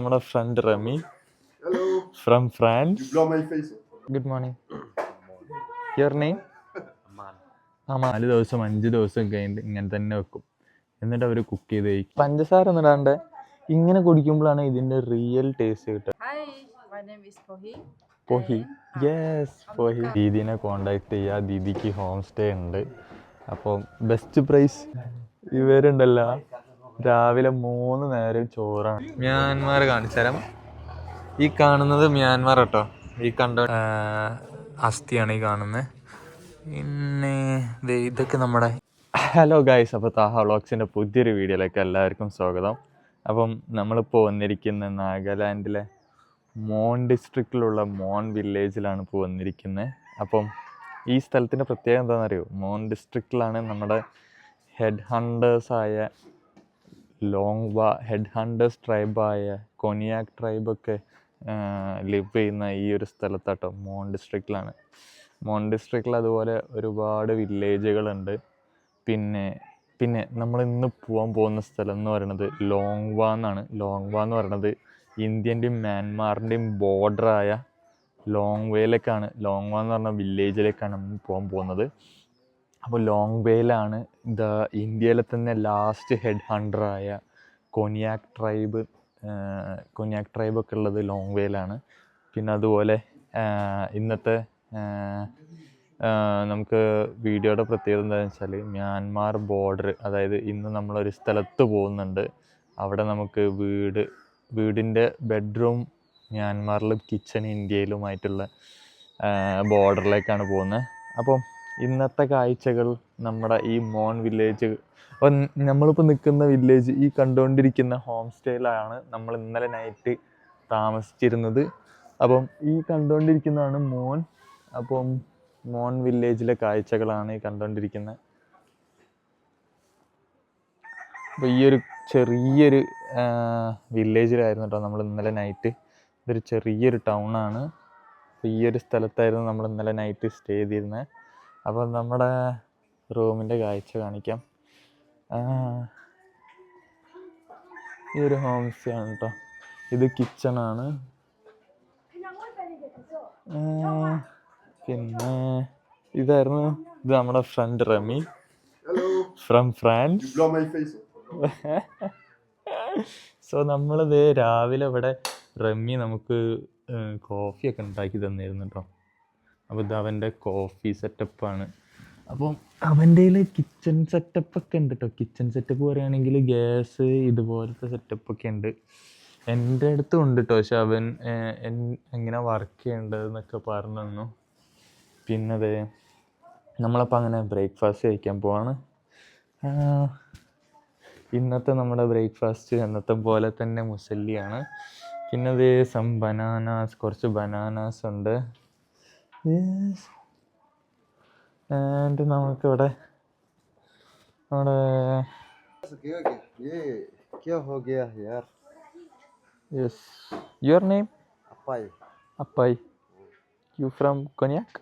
നമ്മുടെ friend Remy Hello. From France good morning your name ആ നാല് ദിവസം അഞ്ച് ദിവസം കഴിഞ്ഞിട്ട് ഇങ്ങനെ തന്നെ വെക്കും. എന്നിട്ട് അവർ കുക്ക് ചെയ്ത് കഴിക്കും. പഞ്ചസാര ഒന്നും ഇടാണ്ട് ഇങ്ങനെ കുടിക്കുമ്പോഴാണ് ഇതിന്റെ റിയൽ ടേസ്റ്റ് കിട്ടുക. Hi, my name is Pohi. Pohi yes Pohi ദീദിനെ contact ചെയ്യുക ദീദിക്ക് ഹോം സ്റ്റേ ഉണ്ട്. അപ്പോൾ ബെസ്റ്റ് പ്രൈസ് ഇവരുണ്ടല്ലോ. രാവിലെ മൂന്ന് നേരം ചോറാണ്. മ്യാൻമാർ കാണിച്ചുതരാം. ഈ കാണുന്നത് മ്യാൻമാർ കേട്ടോ. ഈ കണ്ട അസ്ഥിയാണ് ഈ കാണുന്നത് പിന്നെ ഇതൊക്കെ നമ്മുടെ ഹലോ ഗായ്സ് അപ്പോൾ താഹ വ്ളോഗ്സിന്റെ പുതിയൊരു വീഡിയോയിലേക്ക് എല്ലാവർക്കും സ്വാഗതം. അപ്പം നമ്മളിപ്പോൾ വന്നിരിക്കുന്ന നാഗാലാൻഡിലെ മോൺ ഡിസ്ട്രിക്റ്റിലുള്ള മോൺ വില്ലേജിലാണ് ഇപ്പോൾ വന്നിരിക്കുന്നത് അപ്പം ഈ സ്ഥലത്തിന്റെ പ്രത്യേകത എന്താണെന്നറിയോ? മോൺ ഡിസ്ട്രിക്റ്റിലാണ് നമ്മുടെ ഹെഡ് ഹണ്ടേഴ്സായ ലോങ് വാ ഹെഡ് ഹണ്ടേഴ്സ് ട്രൈബായ കൊനിയാക് ട്രൈബൊക്കെ ലിവ് ചെയ്യുന്ന ഈ ഒരു സ്ഥലത്താട്ടോ മോൺ ഡിസ്ട്രിക്റ്റിലാണ് മോൺ ഡിസ്ട്രിക്റ്റിൽ അതുപോലെ ഒരുപാട് വില്ലേജുകളുണ്ട് പിന്നെ പിന്നെ നമ്മൾ ഇന്ന് പോകാൻ പോകുന്ന സ്ഥലം എന്ന് പറയുന്നത് ലോങ് വാ എന്നാണ്. ലോങ് വാ എന്ന് പറയുന്നത് ഇന്ത്യന്റെയും മ്യാൻമാറിന്റെയും ബോർഡറായ ലോങ് വേയിലേക്കാണ് ലോങ് വാ എന്ന് പറഞ്ഞ വില്ലേജിലേക്കാണ് നമ്മൾ പോകാൻ പോകുന്നത്. അപ്പോൾ ലോങ് വേയിലാണ് ദ ഇന്ത്യയിലെ തന്നെ ലാസ്റ്റ് ഹെഡ് ഹണ്ടറായ കൊനിയാക് ട്രൈബ് കൊനിയാക് ട്രൈബൊക്കെ ഉള്ളത് ലോങ് വേയിലാണ് പിന്നെ അതുപോലെ ഇന്നത്തെ നമുക്ക് വീഡിയോയുടെ പ്രത്യേകത എന്താണെന്ന് വെച്ചാൽ മ്യാൻമാർ ബോർഡർ അതായത് ഇന്ന് നമ്മളൊരു സ്ഥലത്ത് പോകുന്നുണ്ട്. അവിടെ നമുക്ക് വീട് വീടിന്റെ ബെഡ്റൂം മ്യാൻമാറിലും കിച്ചൺ ഇന്ത്യയിലുമായിട്ടുള്ള ബോർഡറിലേക്കാണ് പോകുന്നത്. അപ്പം ഇന്നത്തെ കാഴ്ചകൾ നമ്മുടെ ഈ മോൺ വില്ലേജ് അപ്പം നമ്മളിപ്പോൾ നിൽക്കുന്ന വില്ലേജ് ഈ കണ്ടുകൊണ്ടിരിക്കുന്ന ഹോം സ്റ്റേയിലാണ് നമ്മൾ ഇന്നലെ നൈറ്റ് താമസിച്ചിരുന്നത്. അപ്പം ഈ കണ്ടുകൊണ്ടിരിക്കുന്നതാണ് മോൻ അപ്പം മോൺ വില്ലേജിലെ കാഴ്ചകളാണ് ഈ കണ്ടുകൊണ്ടിരിക്കുന്നത്. അപ്പോൾ ഈ ഒരു ചെറിയൊരു വില്ലേജിലായിരുന്നു കേട്ടോ നമ്മൾ ഇന്നലെ നൈറ്റ് ഇതൊരു ചെറിയൊരു ടൗണാണ് അപ്പോൾ ഈ ഒരു സ്ഥലത്തായിരുന്നു നമ്മൾ ഇന്നലെ നൈറ്റ് സ്റ്റേ ചെയ്തിരുന്നത്. അപ്പോൾ നമ്മുടെ റൂമിന്റെ കാഴ്ച കാണിക്കാം. ഈ ഒരു ഹോം സ്റ്റേ ആണ് കേട്ടോ ഇത് കിച്ചണാണ് പിന്നെ ഇതായിരുന്നു ഇത് നമ്മുടെ friend Remy. From France. So നമ്മളിത് രാവിലെ ഇവിടെ റമ്മി നമുക്ക് കോഫിയൊക്കെ ഉണ്ടാക്കി തന്നിരുന്നു കേട്ടോ അപ്പോൾ ഇത് അവന്റെ കോഫി സെറ്റപ്പാണ് അപ്പം അവന്റെ കയ്യിൽ കിച്ചൺ സെറ്റപ്പൊക്കെ ഉണ്ട് കേട്ടോ കിച്ചൺ സെറ്റപ്പ് പറയുകയാണെങ്കിൽ ഗ്യാസ് ഇതുപോലത്തെ സെറ്റപ്പൊക്കെ ഉണ്ട്. എന്റെ അടുത്തും ഉണ്ട് കേട്ടോ പക്ഷെ അവൻ എങ്ങനെ വർക്ക് ചെയ്യേണ്ടതെന്നൊക്കെ പറഞ്ഞു തന്നു. പിന്നെ അതെ നമ്മളപ്പോൾ അങ്ങനെ ബ്രേക്ക്ഫാസ്റ്റ് കഴിക്കാൻ പോവാണ്. ഇന്നത്തെ നമ്മുടെ ബ്രേക്ക്ഫാസ്റ്റ് എന്നത്തെ പോലെ തന്നെ മുസല്ലിയാണ്. പിന്നെ അത് സം ബനാനാസ് കുറച്ച് ബനാനാസ് ഉണ്ട്. ആൻഡ് നമുക്കിവിടെ നമ്മുടെ yes your name Appai. Appai. You from Konyak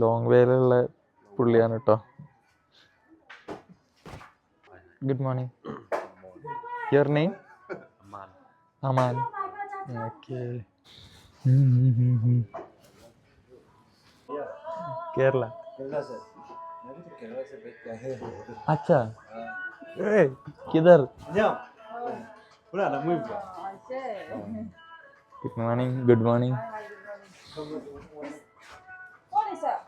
long വേയിലുള്ള പുള്ളിയാണ് കേട്ടോ good morning your name Aman Aman okay Kerala अच्छा ए, किधर good morning good morning What is that?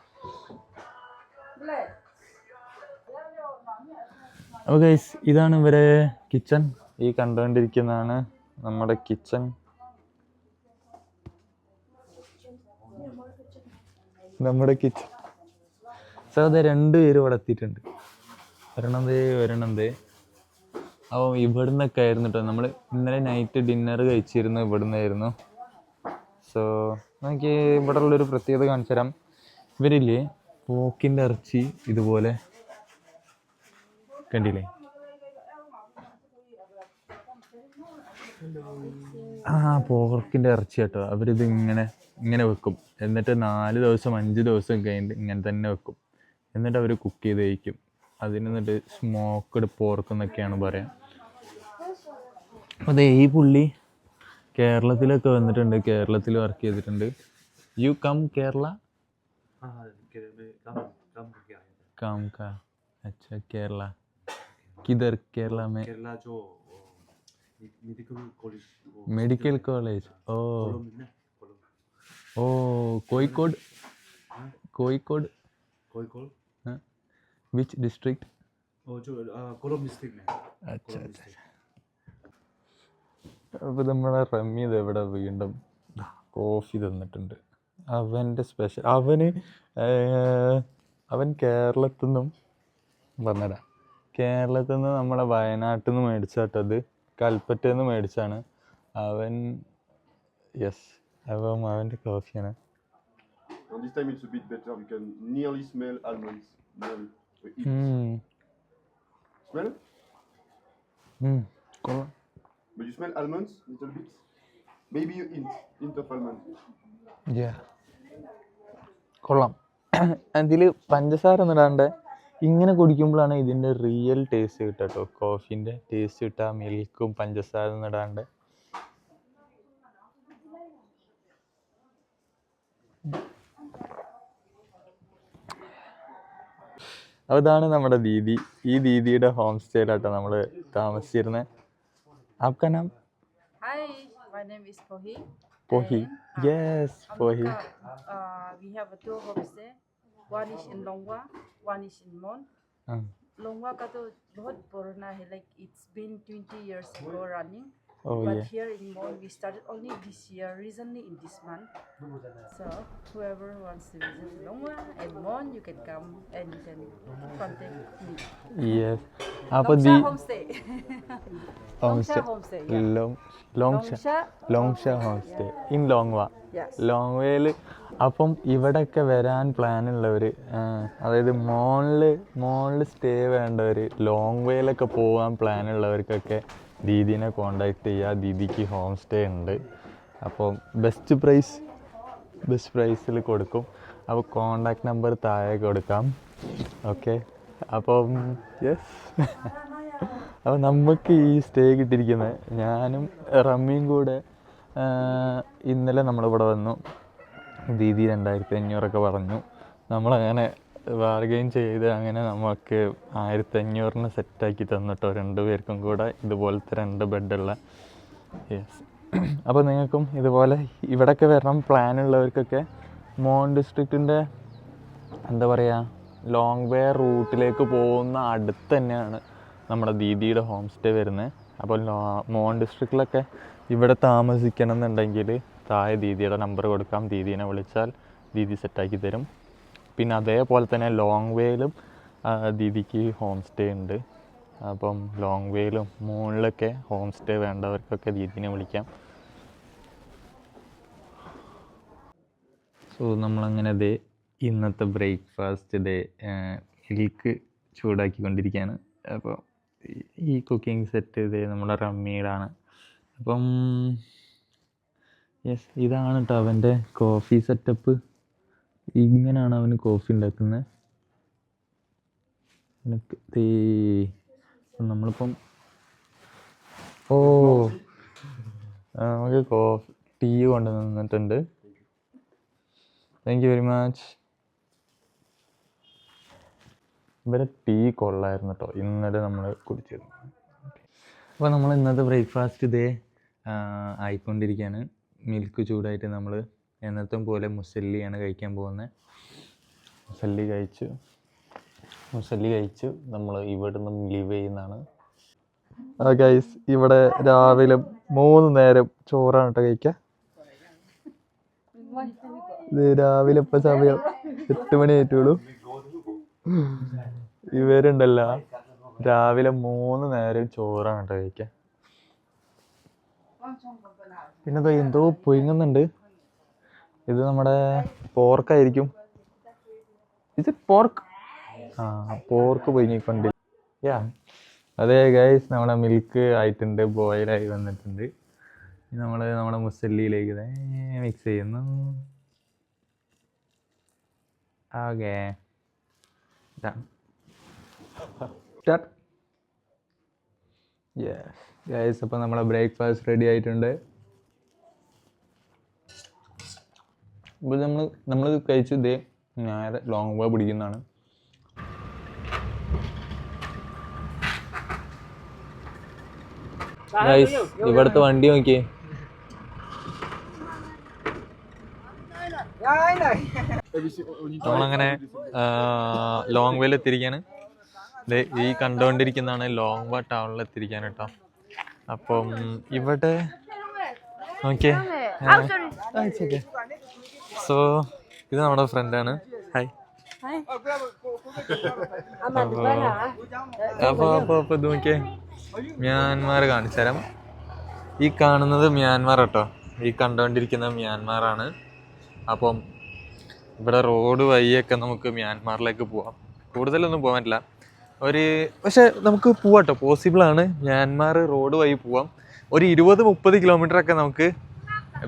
Black. അപ്പോൾ ഗൈസ് ഇതാണ് ഇവരെ കിച്ചൺ ഈ കണ്ടുകൊണ്ടിരിക്കുന്നതാണ് നമ്മുടെ കിച്ചൺ നമ്മുടെ സോ അത് രണ്ട് പേര് ഇവിടെ എത്തിയിട്ടുണ്ട്. ഒരെണ്ണത് ഒരെണ്ണത് അപ്പോൾ ഇവിടുന്നൊക്കെ ആയിരുന്നു കേട്ടോ നമ്മൾ ഇന്നലെ നൈറ്റ് ഡിന്നർ കഴിച്ചിരുന്നു ഇവിടുന്നായിരുന്നു. സോ നമുക്ക് ഇവിടെ ഉള്ളൊരു പ്രത്യേകത കാണിച്ചു തരാം. ഇവരില്ലേ? പോക്കിന്റെ ഇറച്ചി ഇതുപോലെ കണ്ടില്ലേ? ആ പോക്കിന്റെ ഇറച്ചി കേട്ടോ. അവരിത് ഇങ്ങനെ വെക്കും. എന്നിട്ട് നാല് ദിവസം അഞ്ച് ദിവസം കഴിഞ്ഞിട്ട് ഇങ്ങനെ തന്നെ വെക്കും. എന്നിട്ട് അവർ കുക്ക് ചെയ്ത് കഴിക്കും. അതിന് എന്നിട്ട് സ്മോക്ക് പോർക്ക് എന്നൊക്കെയാണ് പറയാം. അതെ ഈ പുള്ളി കേരളത്തിലൊക്കെ വന്നിട്ടുണ്ട്. കേരളത്തിൽ വർക്ക് ചെയ്തിട്ടുണ്ട്. യു കം കേരള കം അച്ഛാ കേരള. കിതർ Kerala may medical college oh college medical college ओ कोलम है ना कोलम ओ कोईकोड कोईकोड कोई कॉल विच डिस्ट्रिक्ट और जो कोलम डिस्ट्रिक्ट में अच्छा अच्छा അപ്പോൾ നമ്മളെ റമ്മി ഇത് എവിടെ വീണ്ടും ദാ കോഫി തന്നിട്ടുണ്ട് അവൻ്റെ സ്പെഷ്യൽ അവന് ഏർ, അവൻ കേരളത്തിൽ നിന്നും പറഞ്ഞടാ കേരളത്തിൽ നിന്ന് നമ്മളെ വയനാട്ടിൽ നിന്ന് മേടിച്ചാട്ടത് കൽപ്പറ്റയിൽ നിന്ന് മേടിച്ചാണ് അവൻ യെസ് അപ്പം അവന്റെ കോഫിയാണ് And this time it's a bit better. You can nearly smell almonds. Nearly. We eat. ഉം. Smell? Mm. Cool. But you smell almonds a little bit? Maybe you hint, hint of almonds. Yeah. കൊള്ളാം അതിൽ പഞ്ചസാര ഒന്നും ഇടാണ്ട് ഇങ്ങനെ കുടിക്കുമ്പോഴാണ് ഇതിന്റെ real taste കിട്ടുക കേട്ടോ കോഫീന്റെ ടേസ്റ്റ് കിട്ടുക മിൽക്കും പഞ്ചസാര ഒന്നും ഇടാണ്ട് അപ്പോൾ ഇതാണ് നമ്മുടെ ദീദി ഈ ദീദിയുടെ ഹോം സ്റ്റേയിലാട്ടോ നമ്മൾ താമസിച്ചിരുന്നത് ആപ്കാ നാം Hi, my name is Pohi. Pohi And, uh, yes Pohi Amka, uh, we have a two homestay. One is in Longwa, one is in Mon. ആ Longwa का तो बहुत पुराना है like it's been 20 years ago running. Oh but yeah. here in Mon we started only this year, recently in this month. So whoever wants to visit Longwa and Mon, you can come and you can contact me. Yes. Longsha ദീ Longsha homestay. Longsha homestay. Yeah. Long Longsha. Longsha home stay in Longwa Yes. ലോങ് വേയിൽ അപ്പം ഇവിടെയൊക്കെ വരാൻ plan ഉള്ളവർ അതായത് മോളിൽ മോളിൽ സ്റ്റേ വേണ്ടവർ ലോങ് വേയിലൊക്കെ പോകാൻ പ്ലാൻ ഉള്ളവർക്കൊക്കെ ദീദീനെ കോണ്ടാക്ട് ചെയ്യുക. ദീദിക്ക് ഹോം സ്റ്റേ ഉണ്ട്. അപ്പോൾ ബെസ്റ്റ് പ്രൈസ് ബെസ്റ്റ് പ്രൈസിൽ കൊടുക്കും. അപ്പോൾ കോണ്ടാക്ട് നമ്പർ താഴെ കൊടുക്കാം. ഓക്കെ അപ്പം യെസ് അപ്പോൾ നമുക്ക് ഈ സ്റ്റേ കിട്ടിയിരിക്കുന്നത് ഞാനും റമ്മിയും കൂടെ ഇന്നലെ നമ്മളിവിടെ വന്നു. ദീദി രണ്ടായിരത്തി അഞ്ഞൂറൊക്കെ പറഞ്ഞു. നമ്മളങ്ങനെ ബാർഗെയിൻ ചെയ്ത് അങ്ങനെ നമുക്ക് ആയിരത്തി അഞ്ഞൂറിന് സെറ്റാക്കി തന്നിട്ടോ രണ്ട് പേർക്കും കൂടെ ഇതുപോലത്തെ രണ്ട് ബെഡുള്ള യെസ് അപ്പോൾ നിങ്ങൾക്കും ഇതുപോലെ ഇവിടെയൊക്കെ വരണം. പ്ലാൻ ഉള്ളവർക്കൊക്കെ മോൺ ഡിസ്ട്രിക്റ്റിന്റെ എന്താ പറയുക ലോങ് വേ റൂട്ടിലേക്ക് പോകുന്ന അടുത്ത് തന്നെയാണ് നമ്മുടെ ദീദിയുടെ ഹോം സ്റ്റേ വരുന്നത് അപ്പോൾ മോൺ ഡിസ്ട്രിക്റ്റിലൊക്കെ ഇവിടെ താമസിക്കണം എന്നുണ്ടെങ്കിൽ താഴെ ദീദിയുടെ നമ്പർ കൊടുക്കാം. ദീദീനെ വിളിച്ചാൽ ദീദി സെറ്റാക്കി തരും. പിന്നെ അതേപോലെ തന്നെ ലോങ് വേയിലും ദീദിക്ക് ഹോം സ്റ്റേ ഉണ്ട്. അപ്പം ലോങ് വേയിലും മുകളിലൊക്കെ ഹോം സ്റ്റേ വേണ്ടവർക്കൊക്കെ ദീദിനെ വിളിക്കാം. സോ നമ്മളങ്ങനെ ദേ ഇന്നത്തെ ബ്രേക്ക്ഫാസ്റ്റ് ദേ മിൽക്ക് ചൂടാക്കിക്കൊണ്ടിരിക്കുകയാണ് അപ്പോൾ ഈ കുക്കിംഗ് സെറ്റ് ഇതേ നമ്മുടെ റമ്മീടാണ് അപ്പം യെസ് ഇതാണ് കേട്ടോ അവന്റെ കോഫി സെറ്റപ്പ് ഇങ്ങനെയാണ് അവന് കോഫി ഉണ്ടാക്കുന്നത്. എനിക്ക് തീ നമ്മളിപ്പം ഓ നമുക്ക് കോഫി ടീ കൊണ്ടുവന്നിട്ടുണ്ട് താങ്ക് യു വെരി മച്ച് ഇവരെ ടീ കൊള്ളായിരുന്നു കേട്ടോ ഇന്നലെ നമ്മൾ കുടിച്ചിരുന്നു. അപ്പോൾ നമ്മൾ ഇന്നത്തെ ബ്രേക്ക്ഫാസ്റ്റ് ഇതേ ആയിക്കൊണ്ടിരിക്കുകയാണ്. മിൽക്ക് ചൂടായിട്ട് നമ്മൾ എന്നത്തും പോലെ മുസല്ലിയാണ് കഴിക്കാൻ പോകുന്നത്. മുസല്ലി കഴിച്ചു. മുസല്ലി കഴിച്ചു. നമ്മൾ ഇവിടെ നിന്നും ലീവ് ചെയ്യുന്നതാണ് ഗൈസ് ഇവിടെ രാവിലെ മൂന്ന് നേരം ചോറാണ് കേട്ടോ കഴിക്കുക രാവിലെ ഇപ്പം സമയം എട്ട് മണി ആയിട്ടുള്ളൂ. ഇവരുണ്ടല്ലോ. രാവിലെ മൂന്ന് നേരം ചോറാണ് കേട്ടോ കഴിക്കുക പിന്നെ എന്തോ പൊയ്ങ്ങുന്നുണ്ട്. ഇത് നമ്മുടെ പോർക്കായിരിക്കും. ഇത് പോർക്ക്? ആ പോർക്ക് പൊയ്ങ്ങിക്കൊണ്ട് യാ അതെ ഗൈസ് നമ്മുടെ മിൽക്ക് ആയിട്ടുണ്ട് ബോയിലായി വന്നിട്ടുണ്ട്. നമ്മൾ നമ്മുടെ മുസല്ലിയിലേക്ക് മിക്സ് ചെയ്യുന്നു. Okay yes. ഗൈസ് അപ്പോൾ നമ്മുടെ ബ്രേക്ക്ഫാസ്റ്റ് റെഡി ആയിട്ടുണ്ട്. ഇപ്പോൾ നമ്മൾ നമ്മൾ കഴിച്ചു ഇതേ നേരെ ലോങ് വേ പിടിക്കുന്നതാണ് ഇവിടുത്തെ വണ്ടി നോക്കിയേ നമ്മളങ്ങനെ ലോങ് വേയിൽ എത്തിരിക്കാണ് ഈ കണ്ടുകൊണ്ടിരിക്കുന്നതാണ് ലോങ് വേ ടൗണിൽ എത്തിയിരിക്കാൻ കേട്ടോ അപ്പം ഇവിടെ നോക്കിയേ സോ ഇത് നമ്മുടെ ഫ്രണ്ടാണ് ഹായ് അപ്പോൾ അപ്പോൾ അപ്പോൾ ഇത് നോക്കിയേ. മ്യാൻമാർ കാണിച്ചു തരാം ഈ കാണുന്നത് മ്യാൻമാർ കേട്ടോ. ഈ കണ്ടുകൊണ്ടിരിക്കുന്ന മ്യാൻമാറാണ്. അപ്പം ഇവിടെ റോഡ് വഴിയൊക്കെ നമുക്ക് മ്യാൻമാറിലേക്ക് പോവാം. കൂടുതലൊന്നും പോകാൻ പറ്റില്ല. ഒരു പക്ഷെ നമുക്ക് പോവാം കേട്ടോ. പോസിബിൾ ആണ്. മ്യാൻമാർ റോഡ് വഴി പോവാം. ഒരു ഇരുപത് മുപ്പത് കിലോമീറ്റർ ഒക്കെ നമുക്ക്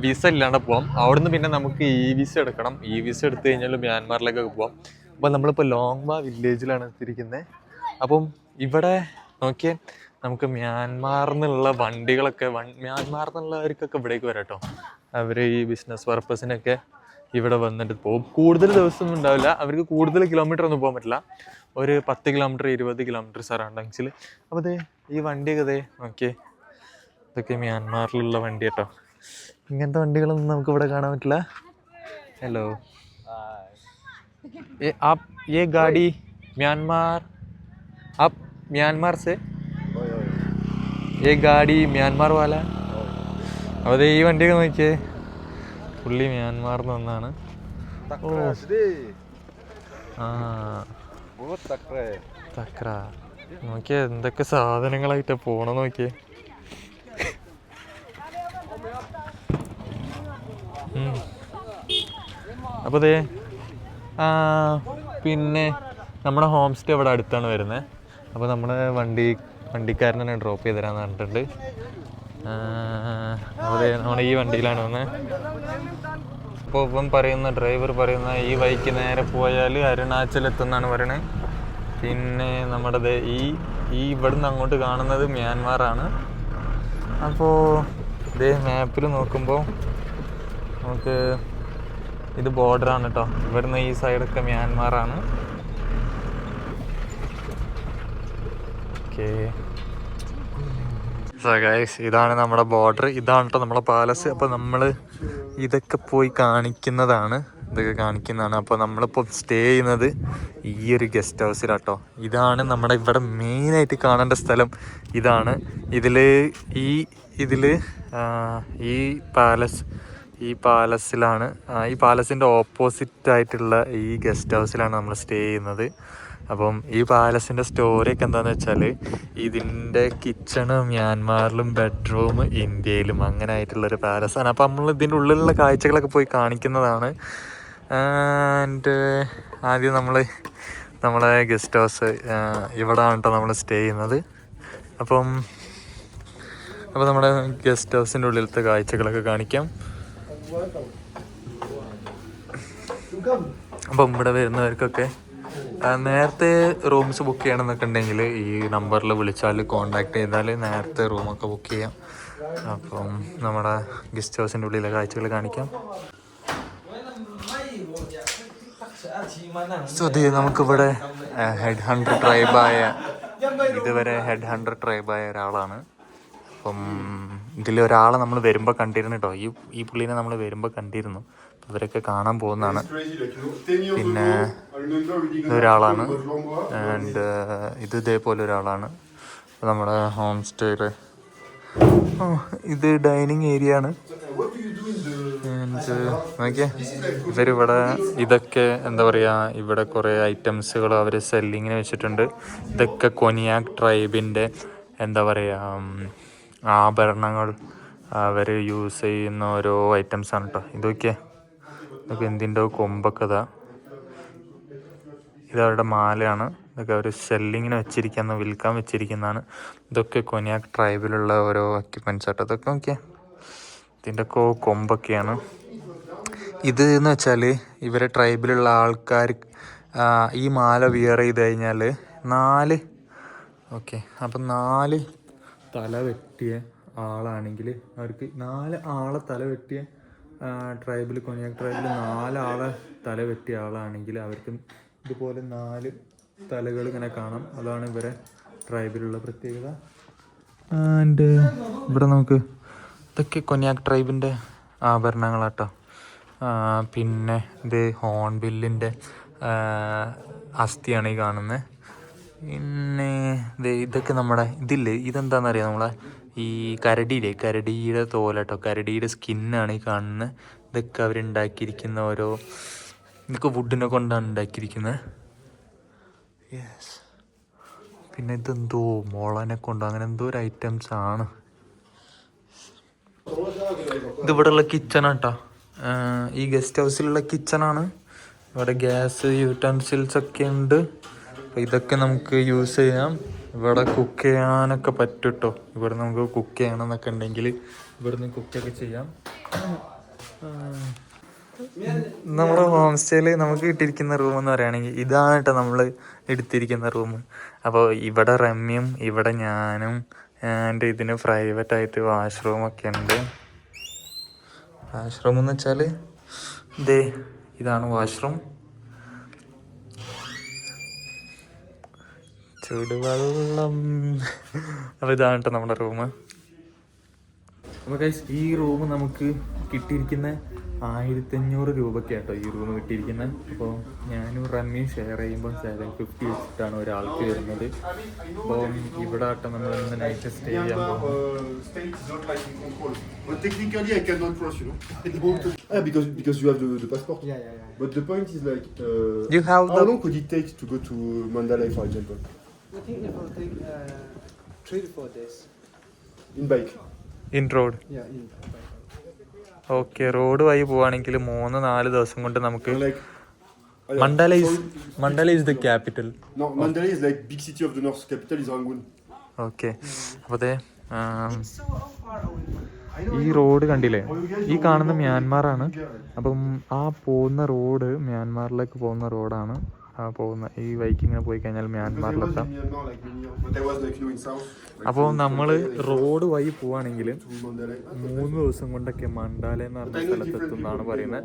വിസ ഇല്ലാണ്ട് പോവാം. അവിടുന്ന് പിന്നെ നമുക്ക് ഇ വിസ എടുക്കണം. ഇ വിസ എടുത്തു കഴിഞ്ഞാൽ മ്യാൻമാറിലേക്കൊക്കെ പോവാം. അപ്പോൾ നമ്മളിപ്പോൾ ലോങ് വാ വില്ലേജിലാണ് എത്തിയിരിക്കുന്നത് അപ്പം ഇവിടെ നോക്കിയേ നമുക്ക് മ്യാൻമാറിൽ നിന്നുള്ള വണ്ടികളൊക്കെ വൺ മ്യാൻമാറിൽ നിന്നുള്ളവർക്കൊക്കെ ഇവിടേക്ക് വരാം കേട്ടോ അവർ ഈ ബിസിനസ് പർപ്പസിനൊക്കെ ഇവിടെ വന്നിട്ട് പോകും കൂടുതൽ ദിവസമൊന്നും ഉണ്ടാവില്ല. അവർക്ക് കൂടുതൽ കിലോമീറ്റർ ഒന്നും പോകാൻ പറ്റില്ല. ഒരു പത്ത് കിലോമീറ്റർ ഇരുപത് കിലോമീറ്റർ സറൗണ്ടിങ്സിൽ അപ്പോൾ ദേ ഈ വണ്ടിയൊക്കെ അതെ നോക്കിയേ. ഇതൊക്കെ മ്യാൻമാറിലുള്ള വണ്ടി കേട്ടോ ഇങ്ങനത്തെ വണ്ടികളൊന്നും നമുക്ക് ഇവിടെ കാണാൻ പറ്റില്ല. ഹലോ ഏ ഗാഡി മ്യാൻമാർ. म्यांमार മ്യാൻമാർ സെ. से ये गाड़ी म्യാൻമാർ വാല അപ്പോൾ ഈ വണ്ടിയൊക്കെ നോക്കിയേ. പുള്ളി മ്യാൻമാർ നിന്നാണ് തക്ര നോക്കിയേ എന്തൊക്കെ സാധനങ്ങളായിട്ട് പോണെന്ന് നോക്കിയേ. അപ്പോൾ ദേ പിന്നെ നമ്മുടെ ഹോം സ്റ്റേ ഇവിടെ അടുത്താണ് വരുന്നത് അപ്പോൾ നമ്മുടെ വണ്ടി വണ്ടിക്കാരൻ ഡ്രോപ്പ് ചെയ്ത് തരാമെന്ന് പറഞ്ഞിട്ടുണ്ട്. അതെ നമ്മുടെ ഈ വണ്ടിയിലാണ് വന്നത് അപ്പോൾ ഇപ്പം പറയുന്ന ഡ്രൈവർ പറയുന്ന ഈ വഴിക്ക് നേരെ പോയാൽ അരുണാചൽ എത്തുന്നാണ് പറയണത് പിന്നെ നമ്മുടെ ഈ ഈ ഇവിടുന്ന് അങ്ങോട്ട് കാണുന്നത് മ്യാൻമാറാണ്. അപ്പോൾ ഇതേ മാപ്പിൽ നോക്കുമ്പോൾ നമുക്ക് ഇത് ബോർഡറാണ് കേട്ടോ ഇവിടുന്ന് ഈ സൈഡൊക്കെ മ്യാൻമാറാണ്. ഓക്കേ. ഇതാണ് നമ്മുടെ ബോർഡർ. ഇതാണ് കേട്ടോ നമ്മുടെ പാലസ്. അപ്പോൾ നമ്മൾ ഇതൊക്കെ പോയി കാണിക്കുന്നതാണ്. ഇതൊക്കെ കാണിക്കുന്നതാണ്. അപ്പോൾ നമ്മളിപ്പോൾ സ്റ്റേ ചെയ്യുന്നത് ഈ ഒരു ഗസ്റ്റ് ഹൗസിലാട്ടോ ഇതാണ് നമ്മുടെ ഇവിടെ മെയിനായിട്ട് കാണേണ്ട സ്ഥലം. ഇതാണ്. ഇതിൽ ഈ ഇതിൽ ഈ പാലസ്. ഈ പാലസിലാണ് ഈ പാലസിന്റെ ഓപ്പോസിറ്റ് ആയിട്ടുള്ള ഈ ഗസ്റ്റ് ഹൗസിലാണ് നമ്മൾ സ്റ്റേ ചെയ്യുന്നത്. അപ്പം ഈ പാലസിന്റെ സ്റ്റോറിയൊക്കെ എന്താണെന്ന് വെച്ചാൽ ഇതിന്റെ കിച്ചണ് മ്യാൻമാറിലും ബെഡ്റൂം ഇന്ത്യയിലും അങ്ങനെ ആയിട്ടുള്ളൊരു പാലസാണ് അപ്പം നമ്മൾ ഇതിന്റെ ഉള്ളിലുള്ള കാഴ്ചകളൊക്കെ പോയി കാണിക്കുന്നതാണ്. ആൻഡ് ആദ്യം നമ്മൾ നമ്മളെ ഗസ്റ്റ് ഹൗസ് ഇവിടെയാണ് കേട്ടോ നമ്മൾ സ്റ്റേ ചെയ്യുന്നത്. അപ്പം അപ്പോൾ നമ്മുടെ ഗസ്റ്റ് ഹൗസിന്റെ ഉള്ളിലത്തെ കാഴ്ചകളൊക്കെ കാണിക്കാം. അപ്പം ഇവിടെ വരുന്നവർക്കൊക്കെ നേരത്തെ റൂംസ് ബുക്ക് ചെയ്യണമെന്നൊക്കെ ഉണ്ടെങ്കിൽ ഈ നമ്പറിൽ വിളിച്ചാൽ കോണ്ടാക്ട് ചെയ്താൽ നേരത്തെ റൂമൊക്കെ ബുക്ക് ചെയ്യാം. അപ്പം നമ്മുടെ ഗസ്റ്റ് ഹൗസിന്റെ ഉള്ളിലെ കാഴ്ചകൾ കാണിക്കാം. സോ ദേ നമുക്കിവിടെ ഹെഡ് ഹൺഡ്രഡ് ട്രൈബായ ഇതുവരെ ഹെഡ് ഹൺഡ്രഡ് ട്രൈബായ ഒരാളാണ്. അപ്പം ഇതിലൊരാളെ നമ്മൾ വരുമ്പോൾ കണ്ടിരുന്നു കേട്ടോ ഈ ഈ പുള്ളീനെ നമ്മൾ വരുമ്പോൾ കണ്ടിരുന്നു. അവരൊക്കെ കാണാൻ പോകുന്നതാണ്. Crazy, like, you know, 10 years പിന്നെ ഇതൊരാളാണ്. ആൻഡ് ഇത് ഇതേപോലെ ഒരാളാണ്. നമ്മുടെ ഹോം സ്റ്റേയിൽ ഇത് ഡൈനിങ് ഏരിയ ആണ് നോക്കിയേ ഇവരിവിടെ ഇതൊക്കെ എന്താ പറയുക ഇവിടെ കുറേ ഐറ്റംസുകൾ അവർ സെല്ലിങ്ങിന് വെച്ചിട്ടുണ്ട്. ഇതൊക്കെ കൊനിയാക് ട്രൈബിന്റെ എന്താ പറയുക ആഭരണങ്ങൾ അവർ യൂസ് ചെയ്യുന്ന ഓരോ ഐറ്റംസ് ആണ് കേട്ടോ ഇതൊക്കെ ഇതൊക്കെ എന്തിന്റെ കൊമ്പൊക്കെ ഇതാ. ഇതവരുടെ മാലയാണ്. ഇതൊക്കെ അവർ സെല്ലിങ്ങിന് വെച്ചിരിക്കുന്ന വിൽക്കാൻ വെച്ചിരിക്കുന്നതാണ്. ഇതൊക്കെ കൊനിയാക് ട്രൈബിലുള്ള ഓരോ എക്യുപ്മെന്റ്സ് ആട്ടോ. ഇതൊക്കെ നോക്കിയാൽ ഇതിന്റെ ഒക്കെ കൊമ്പൊക്കെയാണ്. ഇത് എന്ന് വെച്ചാൽ ഇവരെ ട്രൈബിലുള്ള ആൾക്കാർ ഈ മാല വിയർ ചെയ്ത് കഴിഞ്ഞാൽ നാല് ഓക്കെ അപ്പം നാല് തല വെട്ടിയ ആളാണെങ്കിൽ അവർക്ക് നാല് ആളെ തല വെട്ടിയ ട്രൈബിൽ കൊനിയാക്ക് ട്രൈബിൽ നാലാളെ തല വെട്ടിയ ആളാണെങ്കിൽ അവർക്ക് ഇതുപോലെ നാല് തലകൾ ഇങ്ങനെ കാണാം. അതാണ് ഇവരെ ട്രൈബിലുള്ള പ്രത്യേകത. ആൻഡ് ഇവിടെ നമുക്ക് ഇതൊക്കെ കൊന്യാക് ട്രൈബിന്റെ ആഭരണങ്ങളാട്ടോ. പിന്നെ ഇത് ഹോൺബില്ലിന്റെ അസ്ഥിയാണ് ഈ കാണുന്നത് ഇതൊക്കെ നമ്മുടെ ഇതില്ലേ? ഇതെന്താണെന്നറിയാം നമ്മളെ ഈ കരടിയില്ലേ? കരടിയുടെ തോലട്ടോ. കരടിയുടെ സ്കിന്നാണ് ഈ കാണുന്നത് ഇതൊക്കെ അവരുണ്ടാക്കിയിരിക്കുന്ന ഓരോ ഇതൊക്കെ വുഡിനെ കൊണ്ടാണ് ഉണ്ടാക്കിയിരിക്കുന്നത് യെസ് പിന്നെ ഇതെന്തോ മുളനെ കൊണ്ടോ? അങ്ങനെ എന്തോ ഒരു ഐറ്റംസ് ആണ്. ഇത് ഇവിടെയുള്ള കിച്ചണാട്ടോ ഈ ഗസ്റ്റ് ഹൗസിലുള്ള കിച്ചണാണ് ഇവിടെ ഗ്യാസ് യൂട്ടൻസിൽസ് ഒക്കെ ഉണ്ട്. അപ്പോൾ ഇതൊക്കെ നമുക്ക് യൂസ് ചെയ്യാം. ഇവിടെ കുക്ക് ചെയ്യാനൊക്കെ പറ്റും കേട്ടോ ഇവിടെ നമുക്ക് കുക്ക് ചെയ്യണമെന്നൊക്കെ ഉണ്ടെങ്കിൽ ഇവിടുന്ന് കുക്കൊക്കെ ചെയ്യാം. നമ്മുടെ ഹോം സ്റ്റേയിൽ നമുക്ക് കിട്ടിയിരിക്കുന്ന റൂം എന്ന് പറയുകയാണെങ്കിൽ ഇതാണ് നമ്മൾ എടുത്തിരിക്കുന്ന റൂം അപ്പോൾ ഇവിടെ റമ്യം ഇവിടെ ഞാനും ആൻഡ് ഇതിന് പ്രൈവറ്റ് ആയിട്ട് വാഷ്റൂം ഒക്കെ ഉണ്ട്. വാഷ്റൂം എന്ന് വെച്ചാൽ ഇതേ ഇതാണ് വാഷ്റൂം ചുടുവെള്ളം അപ്പോൾ ഇതാണ് കേട്ടോ നമ്മുടെ റൂം ഗൈസ് ഈ റൂം നമുക്ക് കിട്ടിയിരിക്കുന്ന ആയിരത്തഞ്ഞൂറ് രൂപയ്ക്ക് കേട്ടോ ഈ റൂം കിട്ടിയിരിക്കുന്നത് അപ്പോൾ ഞാനും റമ്മിയും ഷെയർ ചെയ്യുമ്പോൾ സെവൻ ഫിഫ്റ്റി വെച്ചിട്ടാണ് ഒരാൾക്ക് വരുന്നത് അപ്പോൾ ഇവിടെ ആട്ടോ നമ്മൾ ഇന്ന് നൈറ്റ് സ്റ്റേ ചെയ്യാൻ പോകുന്നത് Uh, state is not like in control. But technically, I cannot cross, you know. I don't. Ah, because because you have the, the passport. Yeah, yeah, yeah. But the point is like, uh, You have how the- long could it take to go to Mandalay, for example, I think it will take uh, three to four in bike? In road Yeah, in okay road വഴി പോവാണെങ്കിൽ മൂന്ന് നാല് ദിവസം കൊണ്ട് നമുക്ക് like, oh, yeah, Mandalay is sorry. Mandalay is the capital No, Mandalay is like big city of the north. Capital is Rangoon. Okay അപ്പോൾ അതെ ഈ റോഡ് കണ്ടില്ലേ ഈ കാണുന്ന മ്യാൻമാറാണ് അപ്പം ആ പോകുന്ന റോഡ് മ്യാൻമാറിലേക്ക് പോകുന്ന റോഡാണ് പോകുന്ന ഈ ബൈക്ക് ഇങ്ങനെ പോയി കഴിഞ്ഞാൽ മ്യാൻമാറിലെത്താം. അപ്പോൾ നമ്മൾ റോഡ് വഴി പോവുകയാണെങ്കിൽ മൂന്ന് ദിവസം കൊണ്ടൊക്കെ മണ്ടാലയെന്ന് പറഞ്ഞ സ്ഥലത്തെത്തുന്നതാണ് പറയുന്നത്.